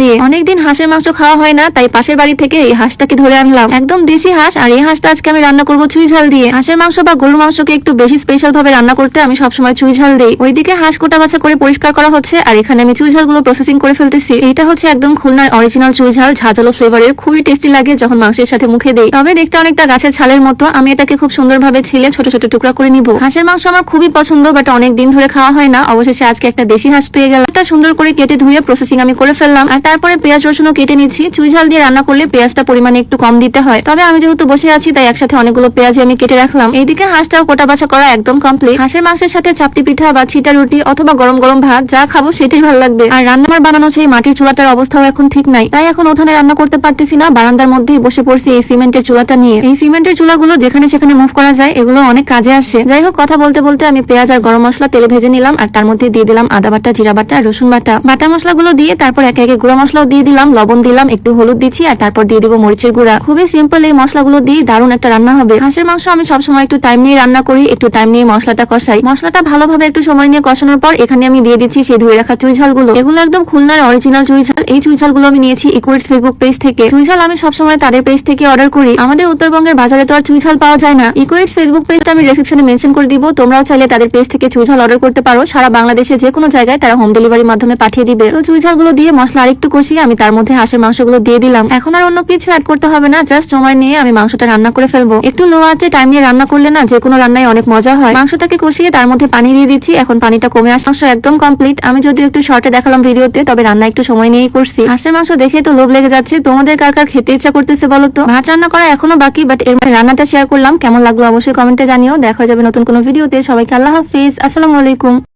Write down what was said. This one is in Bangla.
দিয়ে। অনেকদিন হাঁসের মাংস খাওয়া হয় না, তাই পাশের বাড়ি থেকে এই হাঁসটাকে ধরে আনলাম। একদম দেশি হাঁস, আর এই হাঁসটা আজকে আমি রান্না করব চুই ঝাল দিয়ে। হাঁসের মাংস বা গরুর মাংসকে একটু বেশি স্পেশাল ভাবে রান্না করতে আমি সবসময় চুই ঝাল দিই। ওইদিকে হাঁস কোটা বাছা করে পরিষ্কার করা হচ্ছে, আর এখানে আমি চুই ঝালগুলো প্রসেসিং করে ফেলতেছি। এটা হচ্ছে একদম খুলনার অরিজিনাল চুই ঝাল, ঝাঁঝালো ফ্লেভারের খুবই টেস্টি লাগে যখন মাংসের সাথে মুখে দেই। তবে দেখতে অনেকটা গাছের ছালের মতো, আমি এটাকে খুব সুন্দরভাবে ছিলে ছোট ছোট টুকরা করে নিব। হাঁসের মাংস আমার খুবই পছন্দ বাট অনেক দিন ধরে খাওয়া হয় না। অবশেষে আজকে একটা দেশি হাঁস পেয়ে গেলাম। এটা সুন্দর করে কেটে ধুয়ে প্রসেসিং আমি করে ফেললাম। আর তারপরে পেঁয়াজ, রসুনও কেটে নিচ্ছি। চুই ঝাল দিয়ে রান্না করলে পেঁয়াজটা পরিমাণে একটু কম দিতে হয়। তবে আমি যেহেতু বসে আছি, তাই একসাথে অনেকগুলো পেঁয়াজ আমি কেটে রাখলাম। এইদিকে হাঁসটাও কোটা বাছা করা একদম কমপ্লিট হাঁসের মাংসের সাথে চাপটি পিঠা বা ছিটা রুটি অথবা গরম গরম ভাত যা খাব সেটাই ভালো লাগবে। আর রান্নার বানানো সেই মাটির চুলাটার অবস্থাও এখন ঠিক নাই। তাই এখন ওঠানে রান্না করতে পারতেছি না। বারান্দার মধ্যেই বসে পড়ছি এই সিমেন্টের চুলাটা নিয়ে। এই সিমেন্টের চুলাগুলো যেখানে সেখানে মুভ করা যায়, এগুলো অনেক কাজে আসে। যাই হোক, কথা বলতে বলতে আমি পেঁয়াজ আর গরম মশলা তেলে ভেজে নিলাম। আর তার মধ্যে দিয়ে দিলাম আদা বাটা, জিরা বাটা, রসুন বাটা। বাটা মশলাগুলো দিয়ে তারপর একে একে গুঁড়া মশলাও দিয়ে দিলাম, লবণ দিলাম, একটু হলুদ দিচ্ছি আর তারপর দিয়ে দিব মরিচের গুঁড়া। খুবই সিম্পল এই মশলাগুলো দিয়ে দারুণ একটা রান্না হবে। হাঁসের মাংস আমি সবসময় একটু টাইম নিয়ে রান্না করি, একটু টাইম নিয়ে মশলাটা কষাই। মশলাটা ভালোভাবে একটু সময় নিয়ে কষানোর পর এখানে আমি দিয়ে দিচ্ছি সেই ধুয়ে রাখা চুই ঝালগুলো। এগুলো একদম খুলনার অরিজিনাল চুই ঝাল। এই চুই ঝালগুলো আমি নিয়েছি ইকুইটস ফেসবুক পেজ থেকে। চুই ঝাল আমি সবসময় তাদের পেজ থেকে অর্ডার করি। আমাদের উত্তরবঙ্গের বাজারে তো আর চুই ঝাল পাওয়া যায় না। ইকুইটস ফেসবুক পেজটা আমি রেসিপশনে মেনশন করে দিব। তোমরাও চাইলে তাদের পেজ থেকে চুই ঝাল অর্ডার করতে পারো। সারা বাংলাদেশে যে কোনো জায়গায় তারা হোম ডেলিভারির মাধ্যমে পাঠিয়ে দিবে। তো চুই ঝালগুলো দিয়ে মশলা আরেকটু কষিয়ে আমি তার মধ্যে হাঁসের মাংসগুলো দিয়ে দিলাম। এখন আর অন্য কিছু অ্যাড করতে হবে না জাস্ট সময় নিয়ে আমি মাংসটা রান্না করে ফেলব। একটু লো আছে টাইম নিয়ে রান্না করলে না যে কোনো রান্নায় অনেক মজা হয়। মাংসটাকে কষিয়ে তার মধ্যে পানি দিয়ে দিচ্ছি, এখন পানিটা কমে আসা মাংস একদম কমপ্লিট আমি যদি একটু শর্টে দেখালাম ভিডিওতে, তবে রান্না একটু সময় নিয়েই করছি। হাঁসের মাংস দেখে তো লোভ লেগে যাচ্ছে। তোমাদের কার কার খেতে ইচ্ছা করতেছে বলো তো? ভাত রান্না করা এখনও বাকি বাট এর মধ্যে রান্নাটা শেয়ার করলাম। কেমন লাগল অবশ্যই কমেন্টে জানিও। দেখা যাবে নতুন কোনো ভিডিওতে। সবাইকে আল্লাহ হাফিজ। আসসালামু আলাইকুম।